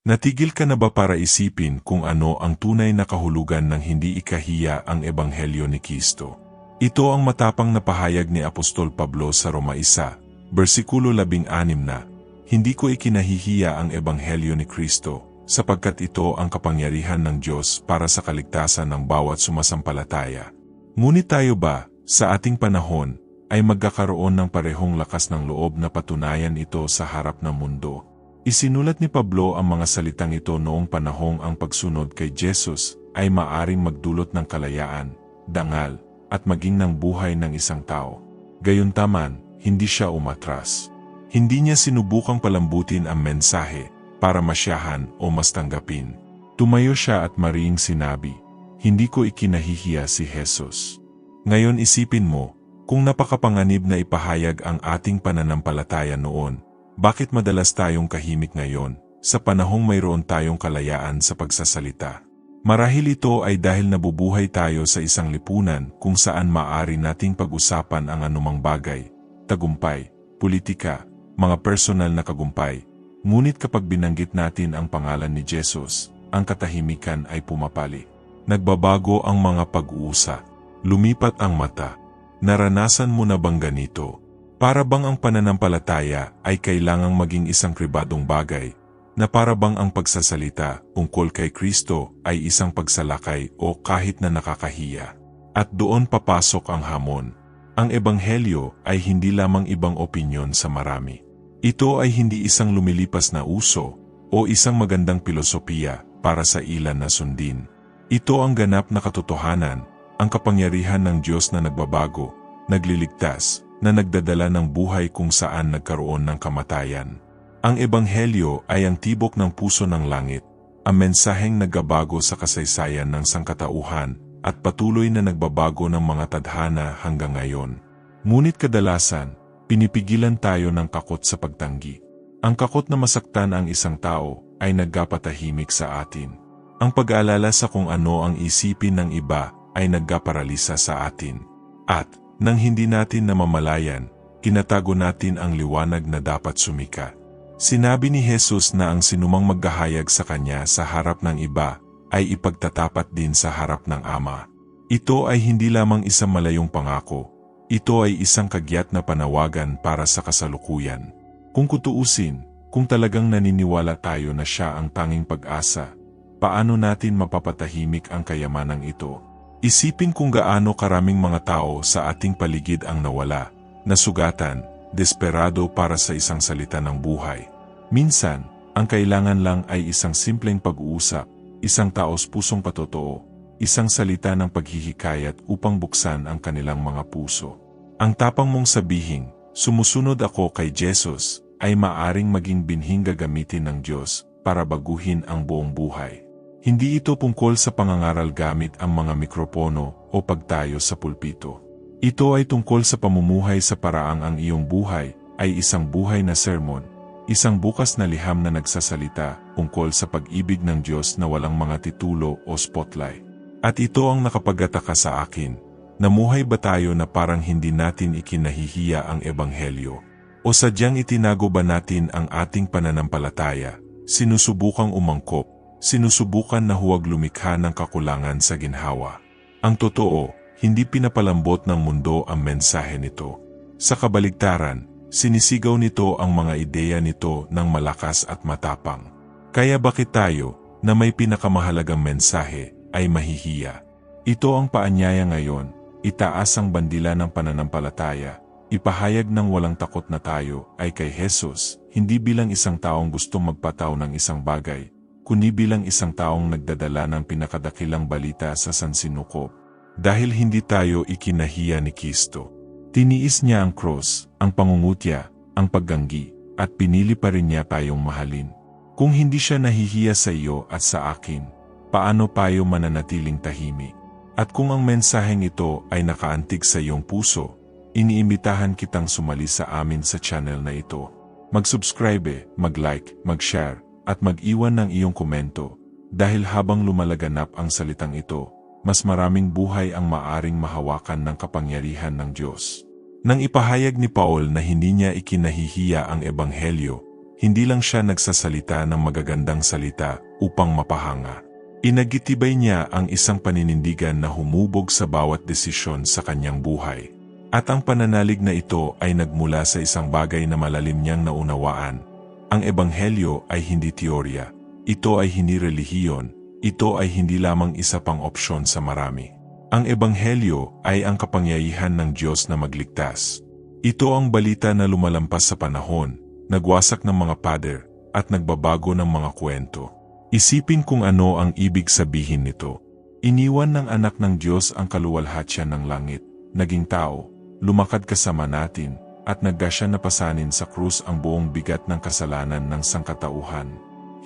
Natigil ka na ba para isipin kung ano ang tunay na kahulugan ng hindi ikahiya ang Ebanghelyo ni Kristo? Ito ang matapang na pahayag ni Apostol Pablo sa Roma 1, versikulo 16 na, Hindi ko ikinahihiya ang Ebanghelyo ni Kristo, sapagkat ito ang kapangyarihan ng Diyos para sa kaligtasan ng bawat sumasampalataya. Ngunit tayo ba, sa ating panahon, ay magkakaroon ng parehong lakas ng loob na patunayan ito sa harap ng mundo? Isinulat ni Pablo ang mga salitang ito noong panahong ang pagsunod kay Jesus ay maaring magdulot ng kalayaan, dangal, at maging ng buhay ng isang tao. Gayuntaman, hindi siya umatras. Hindi niya sinubukang palambutin ang mensahe para masyahan o mas tanggapin. Tumayo siya at mariing sinabi, Hindi ko ikinahihiya si Jesus. Ngayon isipin mo, kung napakapanganib na ipahayag ang ating pananampalataya noon, bakit madalas tayong kahimik ngayon, sa panahong mayroon tayong kalayaan sa pagsasalita? Marahil ito ay dahil nabubuhay tayo sa isang lipunan kung saan maaari nating pag-usapan ang anumang bagay, tagumpay, politika, mga personal na kagumpay, Ngunit kapag binanggit natin ang pangalan ni Jesus, ang katahimikan ay pumapali. Nagbabago ang mga pag-uusa. Lumipat ang mata. Naranasan mo na bang ganito? Para bang ang pananampalataya ay kailangang maging isang kribadong bagay, na para bang ang pagsasalita tungkol kay Kristo ay isang pagsalakay o kahit na nakakahiya. At doon papasok ang hamon. Ang ebanghelyo ay hindi lamang ibang opinyon sa marami. Ito ay hindi isang lumilipas na uso o isang magandang pilosopiya para sa ilan na sundin. Ito ang ganap na katotohanan, ang kapangyarihan ng Diyos na nagbabago, nagliligtas, na nagdadala ng buhay kung saan nagkaroon ng kamatayan. Ang Ebanghelyo ay ang tibok ng puso ng langit, ang mensaheng nagbabago sa kasaysayan ng sangkatauhan at patuloy na nagbabago ng mga tadhana hanggang ngayon. Ngunit kadalasan, pinipigilan tayo ng kakot sa pagtanggi. Ang kakot na masaktan ang isang tao ay nagkapatahimik sa atin. Ang pag-aalala sa kung ano ang isipin ng iba ay nagkaparalisa sa atin. At, nang hindi natin namamalayan, kinatago natin ang liwanag na dapat sumika. Sinabi ni Jesus na ang sinumang maghahayag sa Kanya sa harap ng iba ay ipagtatapat din sa harap ng Ama. Ito ay hindi lamang isang malayong pangako, ito ay isang kagyat na panawagan para sa kasalukuyan. Kung kutuusin, kung talagang naniniwala tayo na siya ang tanging pag-asa, paano natin mapapatahimik ang kayamanang ito? Isipin kung gaano karaming mga tao sa ating paligid ang nawala, nasugatan, desperado para sa isang salita ng buhay. Minsan, ang kailangan lang ay isang simpleng pag-uusap, isang taos pusong patotoo, isang salita ng paghihikayat upang buksan ang kanilang mga puso. Ang tapang mong sabihin, sumusunod ako kay Jesus, ay maaring maging binhing gagamitin ng Diyos para baguhin ang buong buhay. Hindi ito tungkol sa pangangaral gamit ang mga mikropono o pagtayo sa pulpito. Ito ay tungkol sa pamumuhay sa paraang ang iyong buhay ay isang buhay na sermon, isang bukas na liham na nagsasalita tungkol sa pag-ibig ng Diyos na walang mga titulo o spotlight. At ito ang nakapagataka sa akin, namuhay ba tayo na parang hindi natin ikinahihiya ang Ebanghelyo? O sadyang itinago ba natin ang ating pananampalataya, sinusubukang umangkop, sinusubukan na huwag lumikha ng kakulangan sa ginhawa? Ang totoo, hindi pinapalambot ng mundo ang mensahe nito. Sa kabaligtaran, sinisigaw nito ang mga ideya nito ng malakas at matapang. Kaya bakit tayo, na may pinakamahalagang mensahe, ay mahihiya? Ito ang paanyaya ngayon, itaas ang bandila ng pananampalataya, ipahayag ng walang takot na tayo ay kay Jesus, hindi bilang isang taong gustong magpataw ng isang bagay, kundi bilang isang taong nagdadala ng pinakadakilang balita sa sansinukob. Dahil hindi tayo ikinahiya ni Kristo. Tiniis niya ang cross, ang pangungutya, ang pagganggi, at pinili pa rin niya tayong mahalin. Kung hindi siya nahihiya sa iyo at sa akin, paano tayo mananatiling tahimik? At kung ang mensaheng ito ay nakaantig sa iyong puso, iniimbitahan kitang sumali sa amin sa channel na ito. Mag-subscribe, mag-like, mag-share, at mag-iwan ng iyong komento, dahil habang lumalaganap ang salitang ito, mas maraming buhay ang maaring mahawakan ng kapangyarihan ng Diyos. Nang ipahayag ni Paul na hindi niya ikinahihiya ang ebanghelyo, hindi lang siya nagsasalita ng magagandang salita upang mapahanga. Inagitibay niya ang isang paninindigan na humubog sa bawat desisyon sa kanyang buhay. At ang pananalig na ito ay nagmula sa isang bagay na malalim niyang naunawaan. Ang ebanghelyo ay hindi teorya. Ito ay hindi relihiyon. Ito ay hindi lamang isa pang opsyon sa marami. Ang ebanghelyo ay ang kapangyarihan ng Diyos na magligtas. Ito ang balita na lumalampas sa panahon, nagwasak ng mga pader, at nagbabago ng mga kwento. Isipin kung ano ang ibig sabihin nito. Iniwan ng anak ng Diyos ang kaluwalhatian ng langit, naging tao, lumakad kasama natin, at naggasya na pasanin sa krus ang buong bigat ng kasalanan ng sangkatauhan.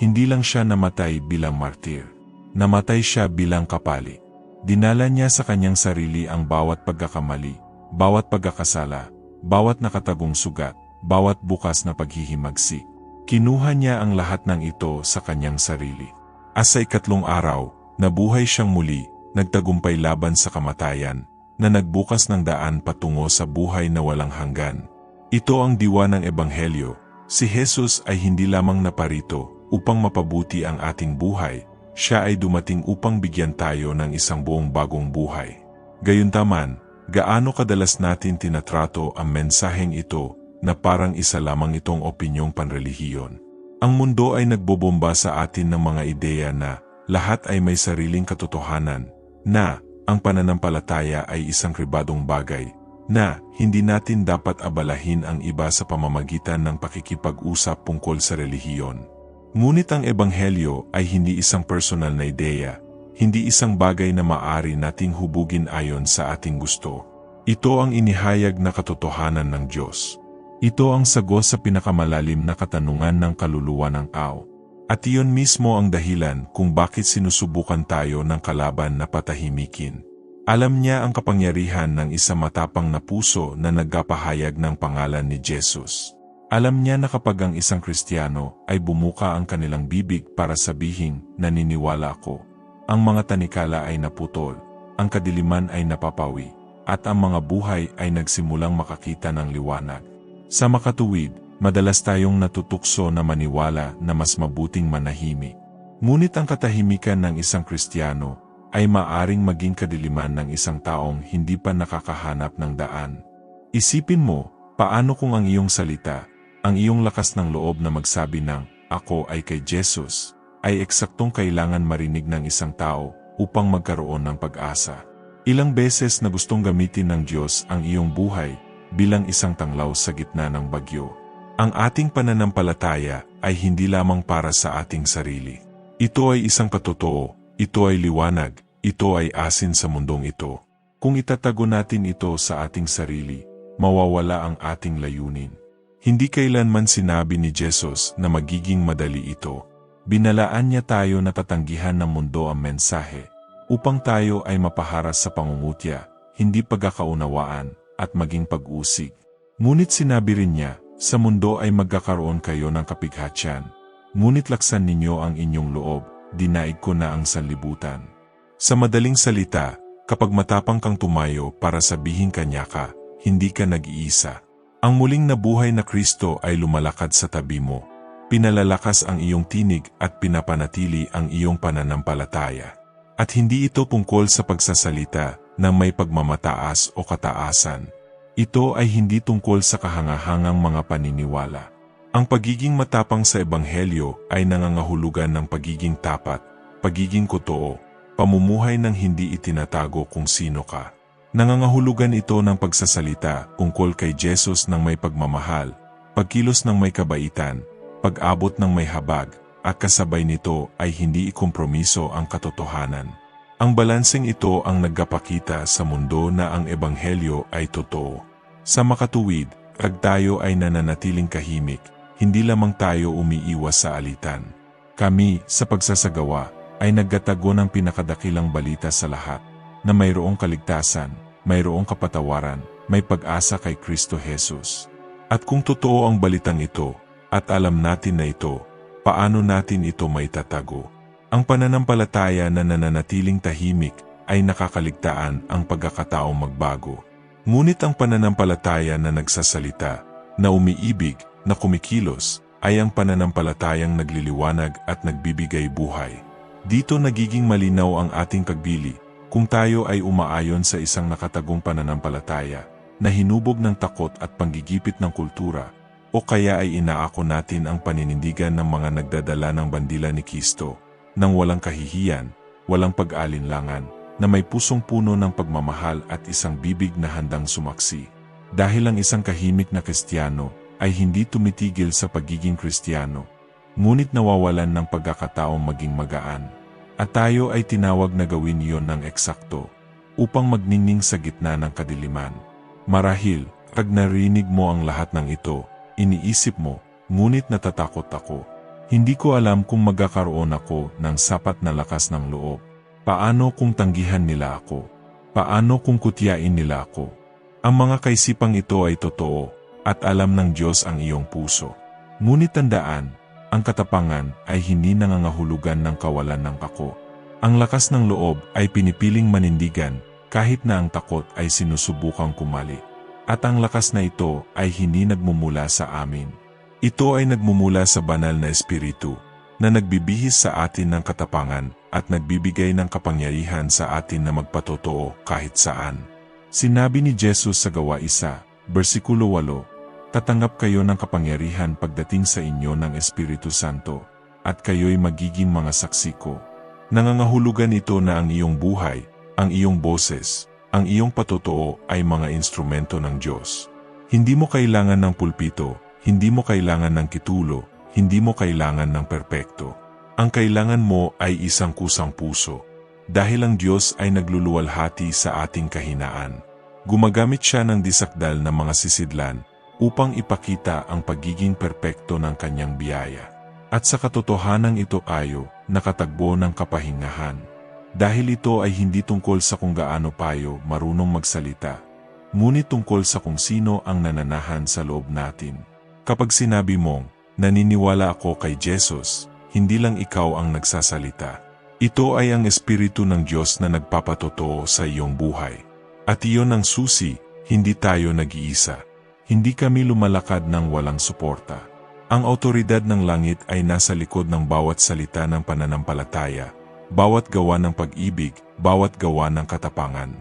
Hindi lang siya namatay bilang martir. Namatay siya bilang kapali. Dinala niya sa kanyang sarili ang bawat pagkakamali, bawat pagkakasala, bawat nakatagong sugat, bawat bukas na paghihimagsik. Kinuha niya ang lahat ng ito sa kanyang sarili. At sa ikatlong araw, nabuhay siyang muli, nagtagumpay laban sa kamatayan, na nagbukas ng daan patungo sa buhay na walang hanggan. Ito ang diwa ng Ebanghelyo. Si Jesus ay hindi lamang naparito upang mapabuti ang ating buhay, siya ay dumating upang bigyan tayo ng isang buong bagong buhay. Gayuntaman, gaano kadalas natin tinatrato ang mensaheng ito na parang isa lamang itong opinyong panrelihiyon. Ang mundo ay nagbobomba sa atin ng mga ideya na lahat ay may sariling katotohanan, na ang pananampalataya ay isang kribadong bagay, na hindi natin dapat abalahin ang iba sa pamamagitan ng pakikipag-usap tungkol sa relihiyon. Ngunit ang ebanghelyo ay hindi isang personal na ideya, hindi isang bagay na maari nating hubugin ayon sa ating gusto. Ito ang inihayag na katotohanan ng Diyos. Ito ang sagot sa pinakamalalim na katanungan ng kaluluwa ng tao. At iyon mismo ang dahilan kung bakit sinusubukan tayo ng kalaban na patahimikin. Alam niya ang kapangyarihan ng isang matapang na puso na nagkapahayag ng pangalan ni Jesus. Alam niya na kapag ang isang Kristiyano ay bumuka ang kanilang bibig para sabihin, naniniwala ako. Ang mga tanikala ay naputol, ang kadiliman ay napapawi, at ang mga buhay ay nagsimulang makakita ng liwanag. Sa makatuwid, madalas tayong natutukso na maniwala na mas mabuting manahimik. Ngunit ang katahimikan ng isang Kristiyano ay maaring maging kadiliman ng isang taong hindi pa nakakahanap ng daan. Isipin mo, paano kung ang iyong salita, ang iyong lakas ng loob na magsabi ng, Ako ay kay Jesus, ay eksaktong kailangan marinig ng isang tao upang magkaroon ng pag-asa. Ilang beses na gustong gamitin ng Diyos ang iyong buhay bilang isang tanglaw sa gitna ng bagyo. Ang ating pananampalataya ay hindi lamang para sa ating sarili. Ito ay isang patotoo, ito ay liwanag, ito ay asin sa mundong ito. Kung itatago natin ito sa ating sarili, mawawala ang ating layunin. Hindi kailanman sinabi ni Jesus na magiging madali ito. Binalaan niya tayo na tatanggihan ng mundo ang mensahe upang tayo ay mapaharas sa pangungutya, hindi pagkakaunawaan, at maging pag-usig. Ngunit sinabi rin niya, sa mundo ay magkakaroon kayo ng kapighatsyan. Ngunit laksan ninyo ang inyong loob, dinaig ko na ang sanlibutan. Sa madaling salita, kapag matapang kang tumayo para sabihin kanya ka, hindi ka nag-iisa. Ang muling nabuhay na Kristo ay lumalakad sa tabi mo. Pinalalakas ang iyong tinig at pinapanatili ang iyong pananampalataya. At hindi ito tungkol sa pagsasalita, na may pagmamataas o kataasan. Ito ay hindi tungkol sa kahangahangang mga paniniwala. Ang pagiging matapang sa Ebanghelyo ay nangangahulugan ng pagiging tapat, pagiging kotoo, pamumuhay ng hindi itinatago kung sino ka. Nangangahulugan ito ng pagsasalita tungkol kay Jesus ng may pagmamahal, pagkilos ng may kabaitan, pag-abot ng may habag, at kasabay nito ay hindi ikompromiso ang katotohanan. Ang balanseng ito ang nagkapakita sa mundo na ang ebanghelyo ay totoo. Sa makatuwid, kag tayo ay nananatiling kahimik, hindi lamang tayo umiiwas sa alitan. Kami, sa pagsasagawa, ay nagkatago ng pinakadakilang balita sa lahat, na mayroong kaligtasan, mayroong kapatawaran, may pag-asa kay Kristo Jesus. At kung totoo ang balitang ito, at alam natin na ito, paano natin ito maitatago? Ang pananampalataya na nananatiling tahimik ay nakakaligtaan ang pagkakataong magbago. Ngunit ang pananampalataya na nagsasalita, na umiibig, na kumikilos, ay ang pananampalatayang nagliliwanag at nagbibigay buhay. Dito nagiging malinaw ang ating pagbili kung tayo ay umaayon sa isang nakatagong pananampalataya na hinubog ng takot at panggigipit ng kultura o kaya ay inaako natin ang paninindigan ng mga nagdadala ng bandila ni Kristo nang walang kahihiyan, walang pag-alinlangan, na may pusong puno ng pagmamahal at isang bibig na handang sumaksi. Dahil ang isang kahimik na Kristiyano ay hindi tumitigil sa pagiging Kristiyano, ngunit nawawalan ng pagkakataong maging magaan. At tayo ay tinawag na gawin iyon ng eksakto, upang magningning sa gitna ng kadiliman. Marahil, pag narinig mo ang lahat ng ito, iniisip mo, ngunit natatakot ako. Hindi ko alam kung magkakaroon ako ng sapat na lakas ng loob. Paano kung tanggihan nila ako? Paano kung kutyain nila ako? Ang mga kaisipang ito ay totoo, at alam ng Diyos ang iyong puso. Ngunit tandaan, ang katapangan ay hindi nangangahulugan ng kawalan ng kako. Ang lakas ng loob ay pinipiling manindigan kahit na ang takot ay sinusubukang kumali. At ang lakas na ito ay hindi nagmumula sa amin. Ito ay nagmumula sa banal na espiritu na nagbibihis sa atin ng katapangan at nagbibigay ng kapangyarihan sa atin na magpatotoo kahit saan. Sinabi ni Jesus sa gawa isa, versikulo 8, Tatanggap kayo ng kapangyarihan pagdating sa inyo ng Espiritu Santo, at kayo'y magiging mga saksi ko. Nangangahulugan ito na ang iyong buhay, ang iyong boses, ang iyong patotoo ay mga instrumento ng Diyos. Hindi mo kailangan ng pulpito, hindi mo kailangan ng kitulo, hindi mo kailangan ng perpekto. Ang kailangan mo ay isang kusang puso. Dahil ang Diyos ay nagluluwalhati sa ating kahinaan. Gumagamit siya ng disakdal ng mga sisidlan upang ipakita ang pagiging perpekto ng kanyang biyaya. At sa katotohanan ito ayo, nakatagbo ng kapahingahan. Dahil ito ay hindi tungkol sa kung gaano payo marunong magsalita, ngunit tungkol sa kung sino ang nananahan sa loob natin. Kapag sinabi mong, naniniwala ako kay Jesus, hindi lang ikaw ang nagsasalita. Ito ay ang Espiritu ng Diyos na nagpapatotoo sa iyong buhay. At iyon ang susi, hindi tayo nag-iisa. Hindi kami lumalakad ng walang suporta. Ang autoridad ng langit ay nasa likod ng bawat salita ng pananampalataya, bawat gawa ng pag-ibig, bawat gawa ng katapangan.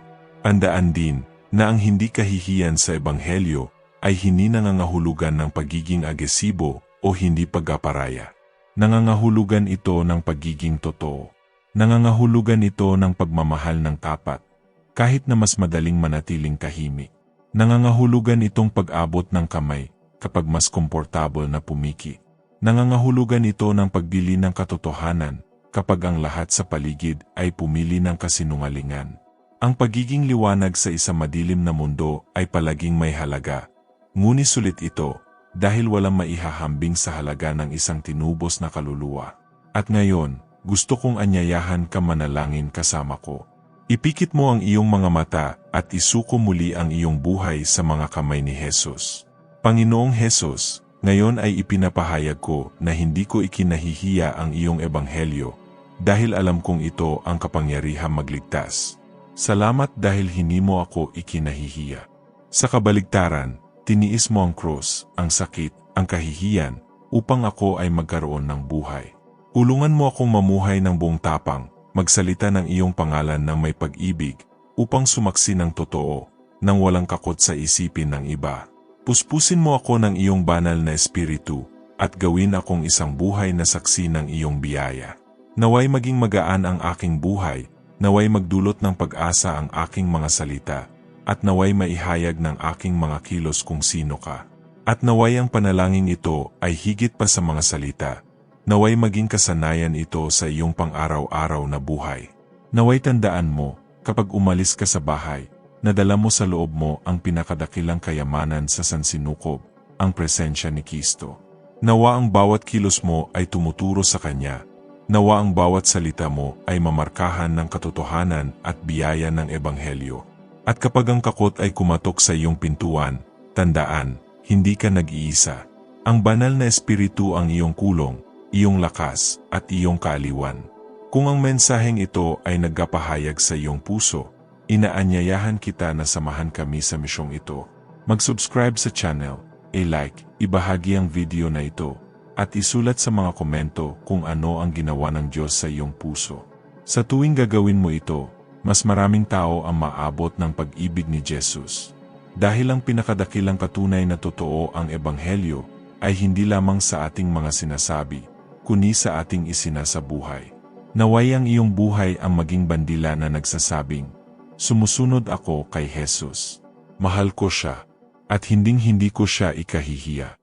Andaan din na ang hindi kahihiyan sa Ebanghelyo ay hindi nangangahulugan ng pagiging agresibo o hindi pagkaparaya. Nangangahulugan ito ng pagiging totoo. Nangangahulugan ito ng pagmamahal ng tapat, kahit na mas madaling manatiling kahimik. Nangangahulugan itong pag-abot ng kamay kapag mas komportable na pumiki. Nangangahulugan ito ng pagbili ng katotohanan kapag ang lahat sa paligid ay pumili ng kasinungalingan. Ang pagiging liwanag sa isang madilim na mundo ay palaging may halaga, ngunit sulit ito dahil walang maihahambing sa halaga ng isang tinubos na kaluluwa. At ngayon, gusto kong anyayahan ka manalangin kasama ko. Ipikit mo ang iyong mga mata at isuko muli ang iyong buhay sa mga kamay ni Jesus. Panginoong Jesus, ngayon ay ipinapahayag ko na hindi ko ikinahihiya ang iyong ebanghelyo dahil alam kong ito ang kapangyarihang magligtas. Salamat dahil hindi mo ako ikinahihiya. Sa kabaligtaran, Tiniis mo ang krus, ang sakit, ang kahihiyan, upang ako ay magkaroon ng buhay. Ulungan mo akong mamuhay ng buong tapang, magsalita ng iyong pangalan ng may pag-ibig, upang sumaksi ng totoo, nang walang kakot sa isipin ng iba. Puspusin mo ako ng iyong banal na espiritu, at gawin akong isang buhay na saksi ng iyong biyaya. Naway maging magaan ang aking buhay, naway magdulot ng pag-asa ang aking mga salita, at naway maihayag ng aking mga kilos kung sino ka. At naway ang panalangin ito ay higit pa sa mga salita. Naway maging kasanayan ito sa iyong pang-araw-araw na buhay. Naway tandaan mo, kapag umalis ka sa bahay, nadala mo sa loob mo ang pinakadakilang kayamanan sa sansinukob, ang presensya ni Kristo. Nawa ang bawat kilos mo ay tumuturo sa Kanya. Nawa ang bawat salita mo ay mamarkahan ng katotohanan at biyaya ng Ebanghelyo. At kapag ang kakot ay kumatok sa iyong pintuan, tandaan, hindi ka nag-iisa. Ang banal na espiritu ang iyong kulong, iyong lakas, at iyong kaaliwan. Kung ang mensaheng ito ay nagkapahayag sa iyong puso, inaanyayahan kita na samahan kami sa misyong ito. Mag-subscribe sa channel, i-like, ibahagi ang video na ito, at isulat sa mga komento kung ano ang ginawa ng Diyos sa iyong puso. Sa tuwing gagawin mo ito, mas maraming tao ang maabot ng pag-ibig ni Jesus. Dahil ang pinakadakilang katunay na totoo ang Ebanghelyo ay hindi lamang sa ating mga sinasabi, kundi sa ating isinasabuhay. Naway ang iyong buhay ang maging bandila na nagsasabing, Sumusunod ako kay Jesus. Mahal ko siya, at hinding-hindi ko siya ikahihiya.